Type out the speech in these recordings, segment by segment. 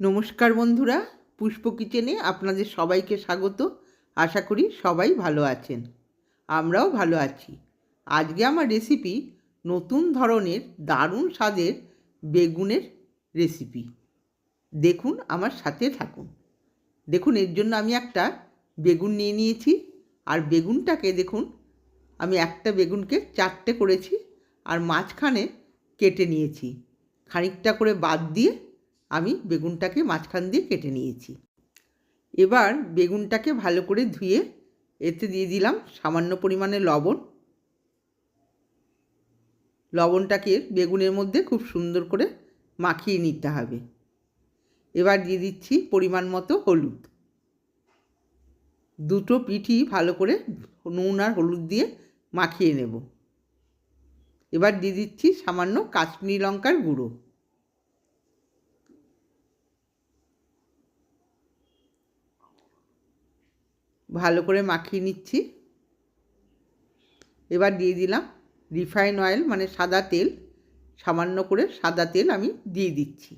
নমস্কার বন্ধুরা, পুষ্প কিচেনে আপনাদের সবাইকে স্বাগত। আশা করি সবাই ভালো আছেন। আমরাও ভালো আছি। আজকে আমার রেসিপি নতুন ধরনের দারুণ স্বাদের বেগুনের রেসিপি দেখুন, আমার সাথে থাকুন। দেখুন, এর জন্য আমি একটা বেগুন নিয়ে নিয়েছি। আর বেগুনটাকে দেখুন, আমি একটা বেগুনকে চারটে করেছি। আর মাঝখানে কেটে নিয়েছি। খানিকটা করে বাদ দিয়ে আমি বেগুনটাকে মাঝখান দিয়ে কেটে নিয়েছি। এবার বেগুনটাকে ভালো করে ধুয়ে এতে দিয়ে দিলাম সামান্য পরিমাণে লবণ। লবণটাকে বেগুনের মধ্যে খুব সুন্দর করে মাখিয়ে নিতে হবে। এবার দিয়ে দিচ্ছি পরিমাণ মতো হলুদ। দুটো পিঠি ভালো করে নুন আর হলুদ দিয়ে মাখিয়ে নেব। এবার দিয়ে দিচ্ছি সামান্য কাশ্মীরি লঙ্কার গুঁড়ো। ভালো করে মাখিয়ে নিচ্ছি। এবার দিয়ে দিলাম রিফাইন অয়েল মানে সাদা তেল। সামান্য করে সাদা তেল আমি দিয়ে দিচ্ছি।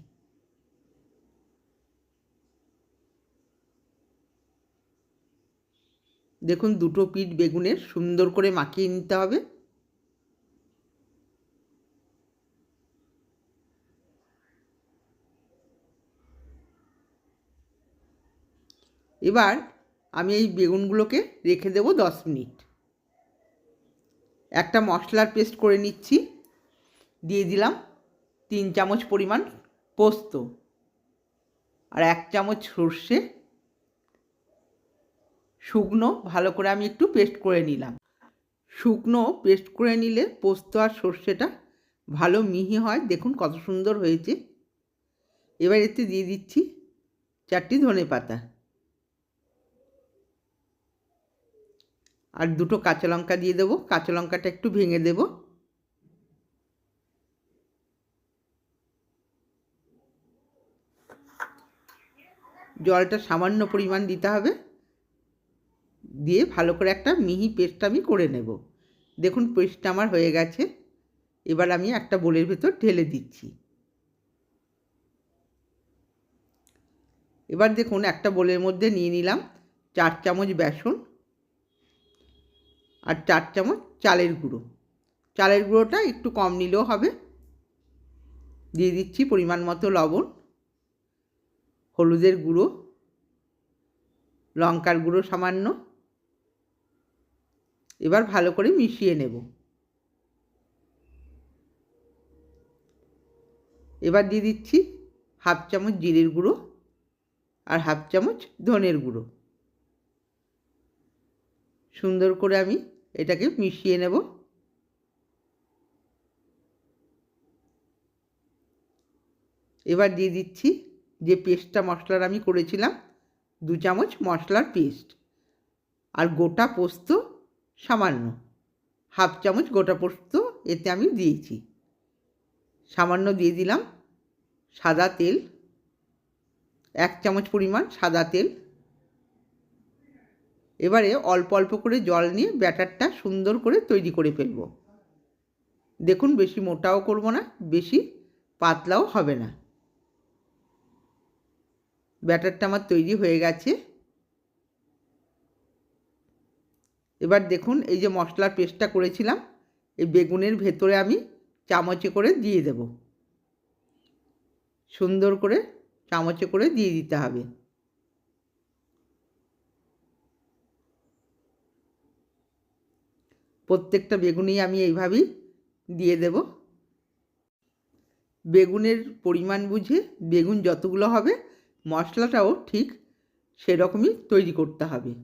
দেখুন, দুটো পিঠ বেগুনের সুন্দর করে মাখিয়ে নিতে হবে। এবার আমি এই বেগুনগুলোকে রেখে দেবো দশ মিনিট। একটা মশলার পেস্ট করে নিচ্ছি। দিয়ে দিলাম তিন চামচ পরিমাণ পোস্ত আর এক চামচ সর্ষে। শুকনো ভালো করে আমি একটু পেস্ট করে নিলাম। শুকনো পেস্ট করে নিলে পোস্ত আর সর্ষেটা ভালো মিহি হয়। দেখুন কত সুন্দর হয়েছে। এবার এতে দিয়ে দিচ্ছি চারটি ধনে পাতা আর দুটো কাঁচা লঙ্কা দিয়ে দেবো। কাঁচা লঙ্কাটা একটু ভেঙে দেব। জলটা সামান্য পরিমাণ দিতে হবে। দিয়ে ভালো করে একটা মিহি পেস্ট আমি করে নেব। দেখুন, পেস্টটা আমার হয়ে গেছে। এবার আমি একটা বোলের ভেতর ঢেলে দিচ্ছি। এবার দেখুন, একটা বোলের মধ্যে নিয়ে নিলাম চার চামচ বেসন। আর চার চামচ চালের গুঁড়ো। চালের গুঁড়োটা একটু কম নিলেও হবে। দিয়ে দিচ্ছি পরিমাণ মতো লবণ, হলুদের গুঁড়ো, লঙ্কার গুঁড়ো সামান্য। এবার ভালো করে মিশিয়ে নেব। এবার দিয়ে দিচ্ছি হাফ চামচ জিরের গুঁড়ো আর হাফ চামচ ধনের গুঁড়ো। সুন্দর করে আমি এটাকে মিশিয়ে নেব। এবার দিয়ে দিচ্ছি যে পেস্টটা মশলার আমি করেছিলাম, দু চামচ মশলার পেস্ট আর গোটা পোস্ত সামান্য, হাফ চামচ গোটা পোস্ত এতে আমি দিয়েছি। সামান্য দিয়ে দিলাম সাদা তেল, এক চামচ পরিমাণ সাদা তেল এবারে অল্প অল্প করে জল নিয়ে ব্যাটারটা সুন্দর করে তৈরি করে ফেলব। দেখুন, বেশি মোটাও করব না, বেশি পাতলাও হবে না। ব্যাটারটা আমার তৈরি হয়ে গেছে। এবার দেখুন, এই যে মশলার পেস্টটা করেছিলাম, এই বেগুনের ভেতরে আমি চামচে করে দিয়ে দেব। সুন্দর করে চামচে করে দিয়ে দিতে হবে। প্রত্যেকটা বেগুনই আমি এইভাবেই দিয়ে দেব। বেগুনের পরিমাণ বুঝে বেগুন যতগুলো হবে, মশলাটাও ঠিক সেরকমই তৈরি করতে হবে।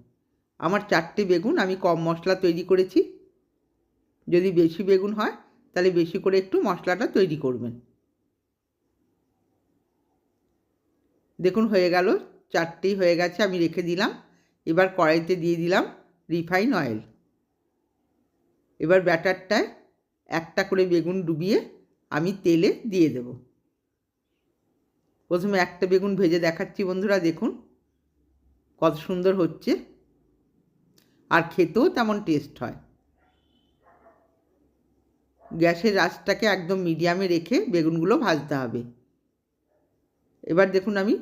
আমার চারটে বেগুন আমি কম মশলা তৈরি করেছি। যদি বেশি বেগুন হয়, তাহলে বেশি করে একটু মশলাটা তৈরি করবেন। দেখুন, হয়ে গেল, চারটেই হয়ে গেছে, আমি রেখে দিলাম। এবার কড়াইতে দিয়ে দিলাম রিফাইন অয়েল। এবার ব্যাটারটায় একটা করে বেগুন ডুবিয়ে আমি তেলে দিয়ে দেব। প্রথমে একটা বেগুন ভেজে দেখাচ্ছি বন্ধুরা, দেখুন কত সুন্দর হচ্ছে। আর খেতেও তেমন টেস্ট হয়। গ্যাসের আঁচটাকে একদম মিডিয়ামে রেখে বেগুনগুলো ভাজতে হবে। এবার দেখুন আমি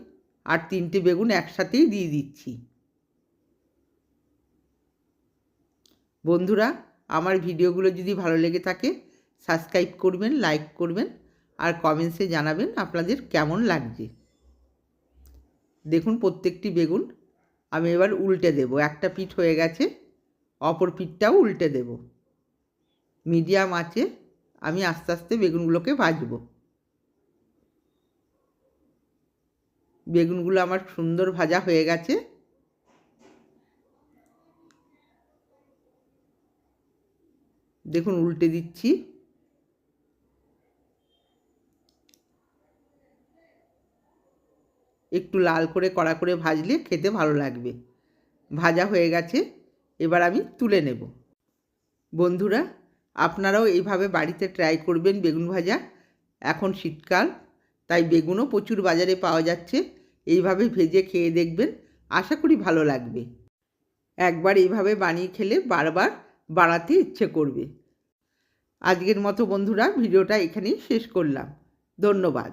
আর তিনটে বেগুন একসাথেই দিয়ে দিচ্ছি। বন্ধুরা আমার ভিডিওগুলো যদি ভালো লেগে থাকে সাবস্ক্রাইব করবেন লাইক করবেন আর কমেন্টসে জানাবেন আপনাদের কেমন লাগছে। দেখুন প্রত্যেকটি বেগুন আমি এবার উল্টে দেব। একটা পিঠ হয়ে গেছে, অপর পিঠটাও উল্টে দেব। মিডিয়াম আছে, আমি আস্তে আস্তে বেগুনগুলোকে ভাজবো। বেগুনগুলো আমার সুন্দর ভাজা হয়ে গেছে। দেখুন উল্টে দিচ্ছি। একটু লাল করে, কড়া করে ভাজলে খেতে ভালো লাগবে। ভাজা হয়ে গেছে, এবার আমি তুলে নেব। বন্ধুরা, আপনারাও এইভাবে বাড়িতে ট্রাই করবেন বেগুন ভাজা। এখন শীতকাল, তাই বেগুনও প্রচুর বাজারে পাওয়া যাচ্ছে। এইভাবে ভেজে খেয়ে দেখবেন, আশা করি ভালো লাগবে। একবার এইভাবে বানিয়ে খেলে বারবার বাড়াতে ইচ্ছে করবে। আজকের মতো বন্ধুরা ভিডিওটা এখানেই শেষ করলাম। ধন্যবাদ।